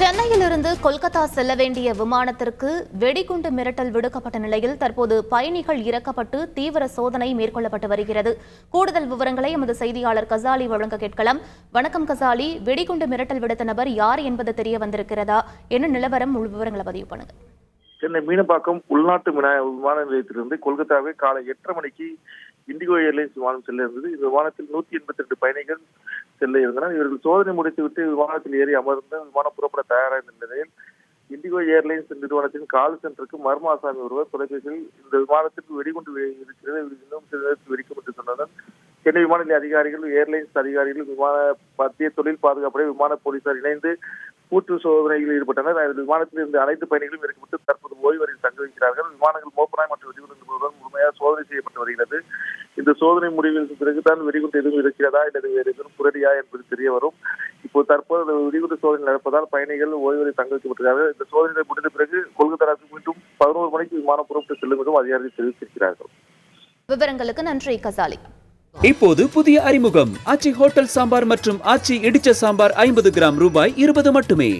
சென்னையிலிருந்து கொல்கத்தா செல்ல வேண்டிய விமானத்திற்கு வெடிகுண்டு மிரட்டல் விடுக்கப்பட்ட நிலையில் தற்போது பயணிகள் இறக்கப்பட்டு தீவிர சோதனை மேற்கொள்ளப்பட்டு வருகிறது. கூடுதல் விவரங்களை எமது செய்தியாளர் கசாலி வழங்க கேட்கலாம். வணக்கம் கசாலி. வெடிகுண்டு மிரட்டல் விடுத்த நபர் யார் என்பது தெரிய வந்திருக்கிறதா? என்ன நிலவரம்? முழு விவரங்களை பதிவு பண்ணுங்க. சென்னை மீனம்பாக்கம் உள்நாட்டு விமான நிலையத்திலிருந்து கொல்கத்தாவை காலை எட்டரை மணிக்கு இண்டிகோ ஏர்லைன்ஸ் விமானம் செல்ல இருந்தது. இந்த விமானத்தில் நூத்தி எண்பத்தி ரெண்டு பயணிகள் செல்ல இருந்தனர் இவர்கள் சோதனை முடித்துவிட்டு விமானத்தில் ஏறி அமர்ந்து விமானம் புறப்பட தயாராக நிலையில் இண்டிகோ ஏர்லைன்ஸ் நிறுவனத்தின் கால் சென்டருக்கு மர்ம ஆசாமி ஒருவர் தொலைபேசியில் இந்த விமானத்திற்கு வெடிகுண்டு இருக்கிறது இன்னும் சில நேரத்தில் வெடிக்கும் என்று சொன்னதுடன் சென்னை விமான நிலைய அதிகாரிகள் ஏர்லைன்ஸ் அதிகாரிகள் விமான மத்திய தொழில் பாதுகாப்படை விமான போலீசார் இணைந்து கூட்டு சோதனையில் ஈடுபட்டனர். அதில் விமானத்தில் இருந்த அனைத்து பயணிகளும் இறக்கப்பட்டு தற்போது ஓய்வறையில் தங்க வைக்கிறார்கள் விமானங்கள் மோப்பனாய் மற்றும் வெடிகுண்டுகளுடன் முழுமையாக சோதனை செய்யப்பட்டு வருகிறது. இந்த சோதனை முடிவிற்கு பிறகுதான் வெடிகுண்டு எதுவும் இருக்கிறதா அல்லது வேறு எதுவும் புரடியா என்பது தெரிய வரும் இப்போ தற்போது அந்த வெடிகுண்டு சோதனை நடப்பதால் பயணிகள் ஓய்வறை தங்க வைக்கப்பட்டிருக்கிறார்கள் இந்த சோதனை முடிந்த பிறகு கொல்கத்தாவுக்கு மீண்டும் பதினோரு மணிக்கு விமானம் புறப்பட்டு செல்லும் என்றும் அதிகாரிகள் தெரிவித்திருக்கிறார்கள். விவரங்களுக்கு நன்றி கசாலி. இப்போது புதிய அறிமுகம். ஆச்சி ஹோட்டல் சாம்பார் மற்றும் ஆச்சி இடிச்ச சாம்பார் ஐம்பது கிராம் ரூபாய் இருபது மட்டுமே.